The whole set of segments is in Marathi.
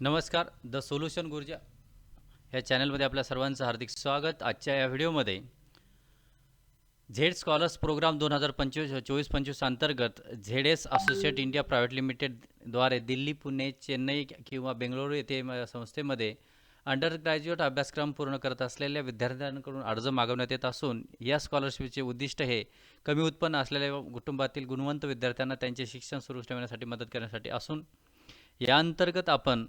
नमस्कार द सोल्युशन गुर्जा. ह्या चॅनलमध्ये आपल्या सर्वांचं हार्दिक स्वागत. आजच्या या व्हिडिओमध्ये झेड स्कॉलर्स प्रोग्राम दोन हजार पंचवीस चोवीस पंचवीस अंतर्गत Z S associate India private लिमिटेडद्वारे दिल्ली पुणे चेन्नई किंवा बेंगळुरू येथे संस्थेमध्ये अंडर ग्रॅज्युएट अभ्यासक्रम पूर्ण करत असलेल्या विद्यार्थ्यांकडून अर्ज मागवण्यात येत असून या स्कॉलरशिपचे उद्दिष्ट हे कमी उत्पन्न असलेल्या कुटुंबातील गुणवंत विद्यार्थ्यांना त्यांचे शिक्षण सुरू ठेवण्यासाठी मदत करण्यासाठी असून या अंतर्गत आपण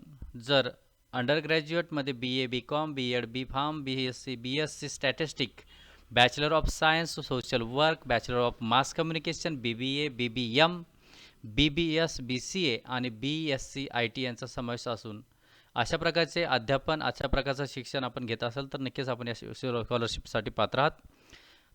जर under ग्रॅज्युएटमध्ये B A B com B ed B pharm B S C B S C statistic bachelor of science social work bachelor of mass communication B B A B B M B B S B C A आणि B S C I T यांचा समावेश असून अशा प्रकारचे अध्यापन अशा प्रकारचं शिक्षण आपण घेत असाल तर नक्कीच आपण या स्कॉलरशिपसाठी पात्र आहात.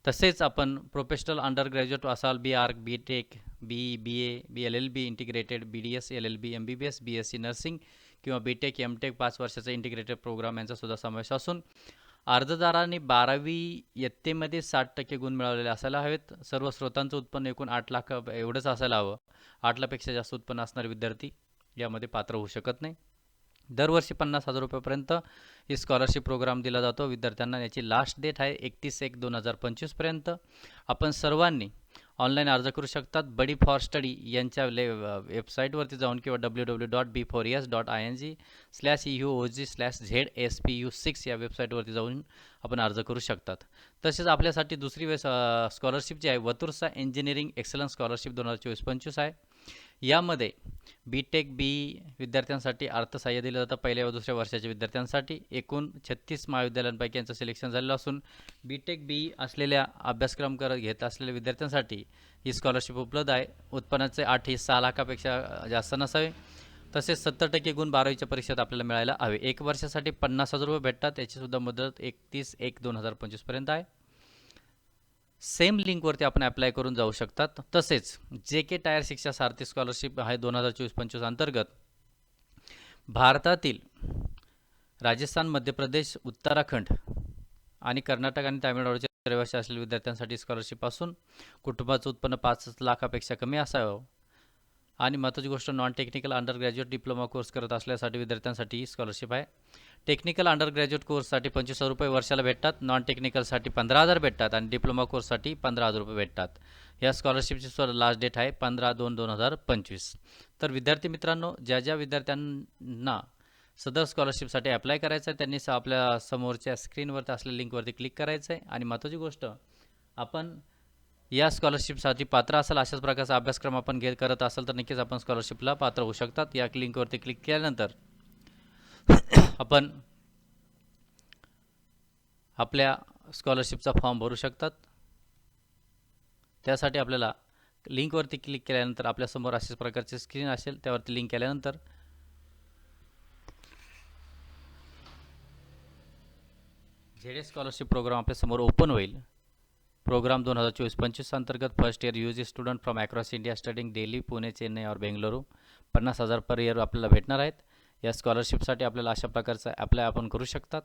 तसेच आपण प्रोफेशनल अंडर ग्रॅज्युएट असाल B arch B tech B B A B L L B integrated B D S L L B M B B S B S C nursing किंवा बी टेक एम टेक पाच वर्षाचा इंटिग्रेटेड प्रोग्राम यांचासुद्धा समावेश असून अर्जदारांनी बारावी इयत्तेमध्ये साठ टक्के गुण मिळवलेले असायला हवेत. सर्व स्रोतांचं उत्पन्न एकूण आठ लाख एवढंच असायला हवं. आठ लाखपेक्षा जास्त उत्पन्न असणारे विद्यार्थी यामध्ये पात्र होऊ शकत नाही. दरवर्षी पन्नास हजार रुपयापर्यंत ही स्कॉलरशिप प्रोग्राम दिला जातो. विद्यार्थ्यांना याची लास्ट डेट आहे एकतीस एक दोन हजार पंचवीसपर्यंत आपण सर्वांनी ऑनलाईन अर्ज करू शकतात. बडी फॉर स्टडी यांच्या ले वेबसाईटवरती जाऊन किंवा W W dot B four S dot I N G slash U O G slash Z S P U six या वेबसाईटवरती जाऊन आपण अर्ज करू शकतात. तसेच आपल्यासाठी दुसरी वेस स्कॉलरशिप जी आहे वतुर्सा इंजिनिअरिंग एक्सलन्स स्कॉलरशिप दोन हजार चोवीस पंचवीस आहे. यामध्ये बी टेक बी विद्यार्थ्यांसाठी अर्थसहाय्य दिलं जातं. पहिल्या व दुसऱ्या वर्षाच्या विद्यार्थ्यांसाठी एकूण छत्तीस महाविद्यालयांपैकी यांचं सिलेक्शन झालेलं असून बी टेक बी असलेल्या अभ्यासक्रम करत घेत असलेल्या विद्यार्थ्यांसाठी ही स्कॉलरशिप उपलब्ध आहे. उत्पन्नाचे आठ ही सहा लाखापेक्षा जास्त नसावे. तसेच सत्तर टक्के गुण बारावीच्या परीक्षेत आपल्याला मिळायला हवे. एक वर्षासाठी पन्नास हजार रुपये भेटतात. याचीसुद्धा मुदत एकतीस एक दोन हजार पंचवीसपर्यंत आहे. सेम लिंकवरती आपण अप्लाय करून जाऊ शकतात. तसेच जे के टायर शिक्षा सारथी स्कॉलरशिप आहे दोन हजार चोवीस पंचवीस अंतर्गत भारतातील राजस्थान मध्य प्रदेश उत्तराखंड आणि कर्नाटक आणि तामिळनाडूचे रहिवासी असलेल्या विद्यार्थ्यांसाठी स्कॉलरशिप असून कुटुंबाचं उत्पन्न पाच लाखापेक्षा कमी असावं. आणि महत्त्वाची गोष्ट non technical under graduate diploma course करत असल्यासाठी विद्यार्थ्यांसाठी ही स्कॉलरशिप आहे. टेक्निकल अंडर ग्रॅज्युएट कोर्ससाठी पंचवीस हजार रुपये वर्षाला भेटतात. नॉन टेक्निकलसाठी पंधरा हजार भेटतात आणि डिप्लोमा कोर्ससाठी पंधरा हजार रुपये भेटतात. या स्कॉलरशिपची स्व लास्ट डेट आहे पंधरा दोन दोन हजार पंचवीस. तर विद्यार्थी मित्रांनो ज्या ज्या विद्यार्थ्यांना सदर स्कॉलरशिपसाठी अप्लाय करायचं आहे त्यांनी आपल्या समोरच्या स्क्रीनवरती असलेल्या लिंकवरती क्लिक करायचं आहे. आणि महत्त्वाची गोष्ट आपण या स्कॉलरशिपसाठी पात्र असाल अशाच प्रकारचा अभ्यासक्रम आपण घेत करत असाल तर नक्कीच आपण स्कॉलरशिपला पात्र होऊ शकतात. या लिंकवरती क्लिक केल्यानंतर आपण आपल्या स्कॉलरशिपचा फॉर्म भरू शकतात. त्यासाठी आपल्याला लिंकवरती क्लिक केल्यानंतर आपल्यासमोर अशाच प्रकारची स्क्रीन असेल त्यावरती लिंक केल्यानंतर झेड स्कॉलरशिप प्रोग्राम आपल्यासमोर ओपन होईल प्रोग्राम दोन हजार चोवीस पंचवीस अंतर्गत first year U G student from across India studying Delhi Pune Chennai और बेंगलुरू पन्नास हजार पर इयर आपल्याला भेटणार आहेत. या स्कॉलरशिपसाठी आपल्याला अशा प्रकारचं अप्लाय आपण करू शकतात.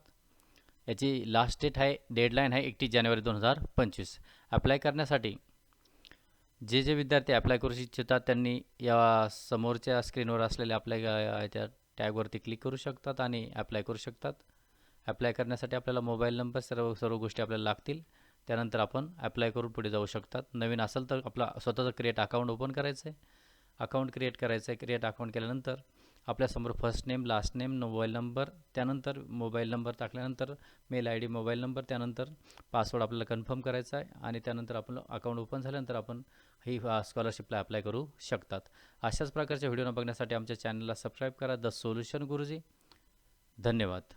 याची लास्ट डेट आहे डेडलाईन आहे एकतीस जानेवारी दोन हजार पंचवीस. अप्लाय करण्यासाठी जे जे विद्यार्थी अप्लाय करू इच्छितात त्यांनी या समोरच्या स्क्रीनवर असलेल्या आपल्या त्या टॅगवरती क्लिक करू शकतात आणि अप्लाय करू शकतात. अप्लाय करण्यासाठी आपल्याला मोबाईल नंबर सर्व सर्व गोष्टी आपल्याला लागतील. त्यानंतर आपण अप्लाय करून पुढे जाऊ शकतात. नवीन असेल तर आपला स्वतःचं क्रिएट अकाउंट ओपन करायचं आहे अकाउंट क्रिएट करायचं आहे क्रिएट अकाउंट केल्यानंतर आपल्यासमोर first name last name mobile number त्यानंतर मोबाईल नंबर टाकल्यानंतर mail I D mobile number त्यानंतर पासवर्ड आपल्याला कन्फर्म करायचा आहे आणि त्यानंतर आपलं अकाउंट ओपन झाल्यानंतर आपण ही स्कॉलरशिपला अप्लाय करू शकतात. अशाच प्रकारच्या व्हिडिओ बघण्यासाठी आमच्या चॅनलला सबस्क्राईब करा. द सोल्युशन गुरुजी. धन्यवाद.